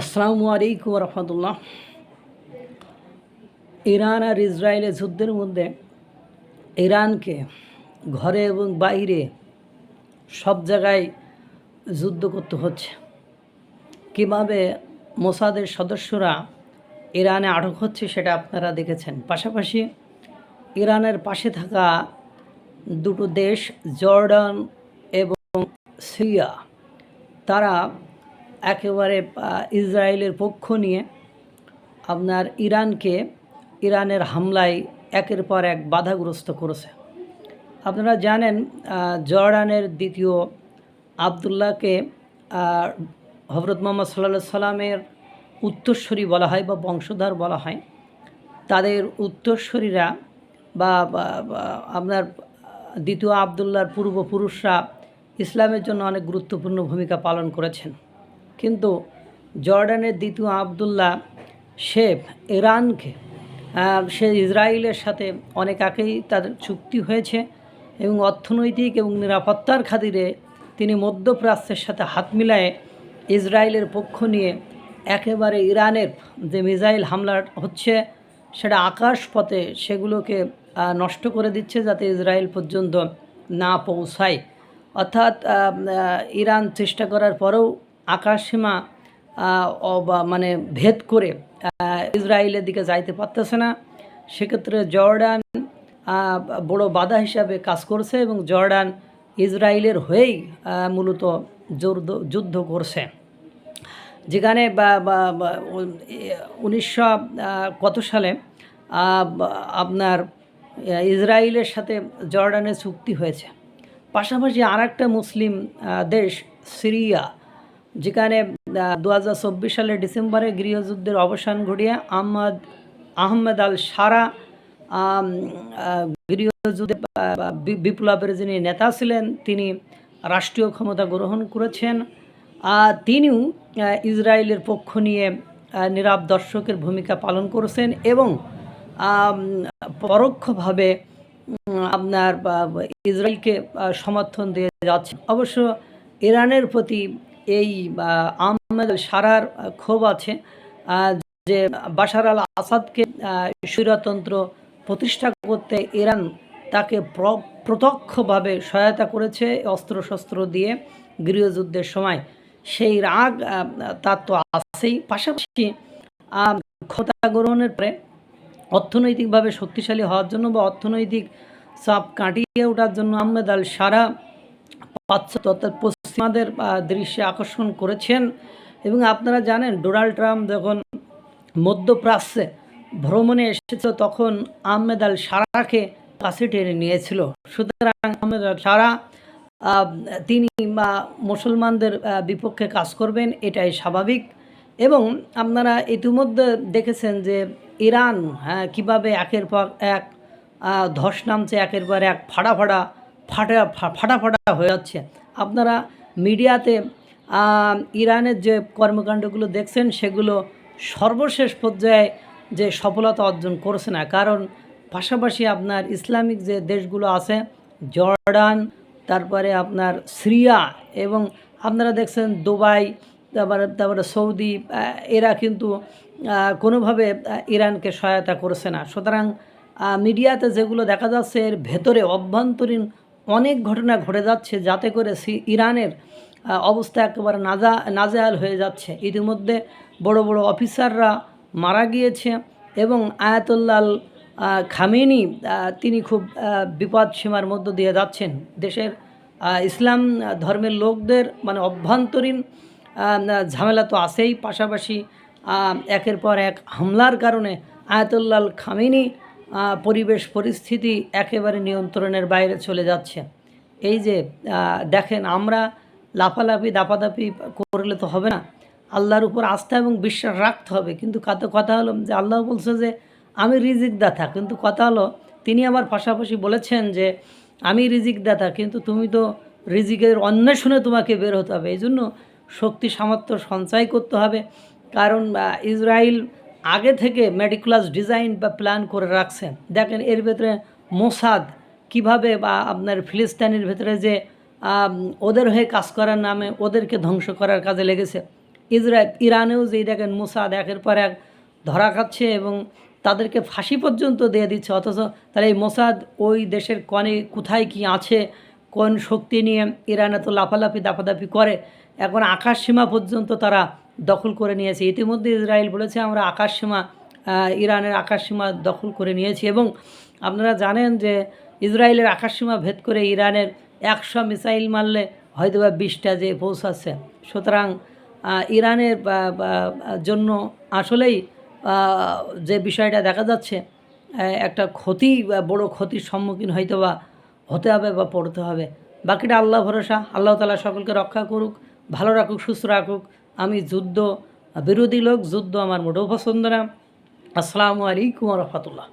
আসসালামু আলাইকুম রহমতুল্লাহ। ইরান আর ইসরায়েলের যুদ্ধের মধ্যে ইরানকে ঘরে এবং বাইরে সব জায়গায় যুদ্ধ করতে হচ্ছে। কীভাবে মোসাদের সদস্যরা ইরানে আটক হচ্ছে সেটা আপনারা দেখেছেন। পাশাপাশি ইরানের পাশে থাকা দুটো দেশ জর্ডান এবং সিরিয়া, তারা একেবারে ইসরায়েলের পক্ষ নিয়ে আপনার ইরানকে, ইরানের হামলায় একের পর এক বাধাগ্রস্ত করেছে। আপনারা জানেন জর্ডানের দ্বিতীয় আবদুল্লাহকে হজরত মোহাম্মদ সাল্লা সাল্লামের উত্তরস্বরী বলা হয় বা বংশধর বলা হয়। তাদের উত্তরস্বরীরা বা আপনার দ্বিতীয় আবদুল্লাহর পূর্বপুরুষরা ইসলামের জন্য অনেক গুরুত্বপূর্ণ ভূমিকা পালন করেছেন। কিন্তু জর্ডানের দ্বিতীয় আবদুল্লাহ শেফ ইরানকে সে ইসরায়েলের সাথে অনেক আগেই তাদের চুক্তি হয়েছে এবং অর্থনৈতিক এবং নিরাপত্তার খাতিরে তিনি মধ্যপ্রাচ্যের সাথে হাত মিলায়ে ইসরায়েলের পক্ষ নিয়ে একেবারে ইরানের যে মিসাইল হামলা হচ্ছে, সেটা আকাশপথে সেগুলোকে নষ্ট করে দিচ্ছে যাতে ইসরায়েল পর্যন্ত না পৌঁছায়। অর্থাৎ ইরান চেষ্টা করার পরেও আকাশসীমা মানে ভেদ করে ইসরায়েলের দিকে যাইতে পারতেছে না। সেক্ষেত্রে জর্ডান বড় বাধা হিসাবে কাজ করছে এবং জর্ডান ইসরায়েলের হয়েই মূলত যুদ্ধ করছে। যেখানে উনিশশো কত সালে আপনার ইসরায়েলের সাথে জর্ডানের চুক্তি হয়েছে। পাশাপাশি আর মুসলিম দেশ সিরিয়া যেখানে দু হাজার চব্বিশ সালের ডিসেম্বরে গৃহযুদ্ধের অবসান ঘটিয়ে আহমদ, আহমেদ আল সারা গৃহযুদ্ধে বিপ্লবের যিনি নেতা ছিলেন, তিনি রাষ্ট্রীয় ক্ষমতা গ্রহণ করেছেন। তিনিও ইসরায়েলের পক্ষ নিয়ে নীরব দর্শকের ভূমিকা পালন করেছেন এবং পরোক্ষভাবে আপনার ইসরায়েলকে সমর্থন দিয়ে যাচ্ছে অবশ্য ইরানের প্রতি এই আহ, আহমেদ সারার ক্ষোভ আছে যে বাশার আল আসাদকে আহ, স্বৈরতন্ত্র প্রতিষ্ঠা করতে ইরান তাকে প্রত্যক্ষভাবে সহায়তা করেছে অস্ত্রশস্ত্র দিয়ে গৃহযুদ্ধের সময়। সেই রাগ তার তো আছেই। পাশাপাশি ক্ষমতা গ্রহণের পরে অর্থনৈতিকভাবে শক্তিশালী হওয়ার জন্য বা অর্থনৈতিক চাপ কাটিয়ে ওঠার জন্য আহমেদ আল সারা পাশ্চাত্য অর্থাৎ আহ, দৃশ্যে আকর্ষণ করেছেন। এবং আপনারা জানেন ডোনাল্ড ট্রাম্প যখন মধ্যপ্রাচ্যে ভ্রমণে এসেছিল তখন আহমেদ আল সারাকে কাছে টেনে নিয়েছিল। সুতরাং আহমেদ আল সারা তিনি মুসলমানদের বিপক্ষে কাজ করবেন এটাই স্বাভাবিক। এবং আপনারা ইতিমধ্যে দেখেছেন যে ইরান হ্যাঁ কীভাবে একের পর এক ধস নামছে একের পর এক ফাটা ফাটা ফাটা ফাটা ফাটা হয়ে যাচ্ছে। আপনারা মিডিয়াতে ইরানের যে কর্মকাণ্ডগুলো দেখছেন, সেগুলো সর্বশেষ পর্যায়ে যে সফলতা অর্জন করছে না। কারণ পাশাপাশি আপনার ইসলামিক যে দেশগুলো আছে, জর্ডান, তারপরে আপনার সিরিয়া এবং আপনারা দেখছেন দুবাই, তারপরে তারপরে সৌদি এরা কিন্তু কোনোভাবে ইরানকে সহায়তা করছে না। সুতরাং মিডিয়াতে যেগুলো দেখা যাচ্ছে, এর ভেতরে অভ্যন্তরীণ অনেক ঘটনা ঘটে যাচ্ছে যাতে করে ইরানের অবস্থা একেবারে নাজা, নাজেহাল হয়ে যাচ্ছে। ইতিমধ্যে বড় বড় অফিসাররা মারা গিয়েছে এবং আয়াতুল্লাল খামেনি তিনি খুব বিপদ সীমার মধ্য দিয়ে যাচ্ছেন। দেশের ইসলাম ধর্মের লোকদের মানে অভ্যন্তরীণ ঝামেলা তো আছেই। পাশাপাশি একের পর এক হামলার কারণে আয়াতুল্লাল খামেনি পরিবেশ পরিস্থিতি একেবারে নিয়ন্ত্রণের বাইরে চলে যাচ্ছে। এই যে দেখেন আমরা লাফালাফি, দাপাদাপি করলে তো হবে না। আল্লাহর উপর আস্থা এবং বিশ্বাস রাখতে হবে। কিন্তু কত কথা হলো যে, আল্লাহ বলছে যে, আমি রিজিক দাতা কিন্তু কথা হলো, তিনি আবার পাশাপাশি বলেছেন যে, আমি রিজিক দাতা কিন্তু তুমি তো রিজিকের অন্বেষণে তোমাকে বের হতে হবে। এই জন্য শক্তি সামর্থ্য সঞ্চয় করতে হবে। কারণ ইসরায়েল আগে থেকে মেডিকুলাস ডিজাইন বা প্ল্যান করে রাখছেন। দেখেন, এর ভেতরে মোসাদ কীভাবে বা আপনার ফিলিস্তানির ভেতরে যে ওদের হয়ে কাজ করার নামে ওদেরকে ধ্বংস করার কাজে লেগেছে। ইসরায়েল, ইরানেও যেই দেখেন মোসাদ একের পর এক ধরা খাচ্ছে এবং তাদেরকে ফাঁসি পর্যন্ত দিয়ে দিচ্ছে। অথচ তাহলে এই মোসাদ ওই দেশের কনে কোথায় কি আছে, কোন শক্তি নিয়ে ইরানে তো লাফালাফি, দাফাদাফি করে। এখন আকাশ সীমা পর্যন্ত তারা দখল করে নিয়েছে। ইতিমধ্যে ইসরায়েল বলেছে, আমরা আকাশ সীমা ইরানের আকাশ সীমা দখল করে নিয়েছি এবং আপনারা জানেন যে ইসরায়েলের আকাশ সীমা ভেদ করে ইরানের একশো মিসাইল মারলে হয়তো বা বিশটা যে পৌঁছাচ্ছে সুতরাং ইরানের জন্য আসলেই যে বিষয়টা দেখা যাচ্ছে একটা ক্ষতি, বা, বড় ক্ষতির সম্মুখীন হয়তো বা হতে হবে বা পড়তে হবে। বাকিটা আল্লাহ ভরসা। আল্লাহ তালা সকলকে রক্ষা করুক, ভালো রাখুক, সুস্থ রাখুক। আমি যুদ্ধ বিরোধী লোক যুদ্ধ আমার মোটেও পছন্দ না। আসসালামু আলাইকুম রহমতুল্লাহ।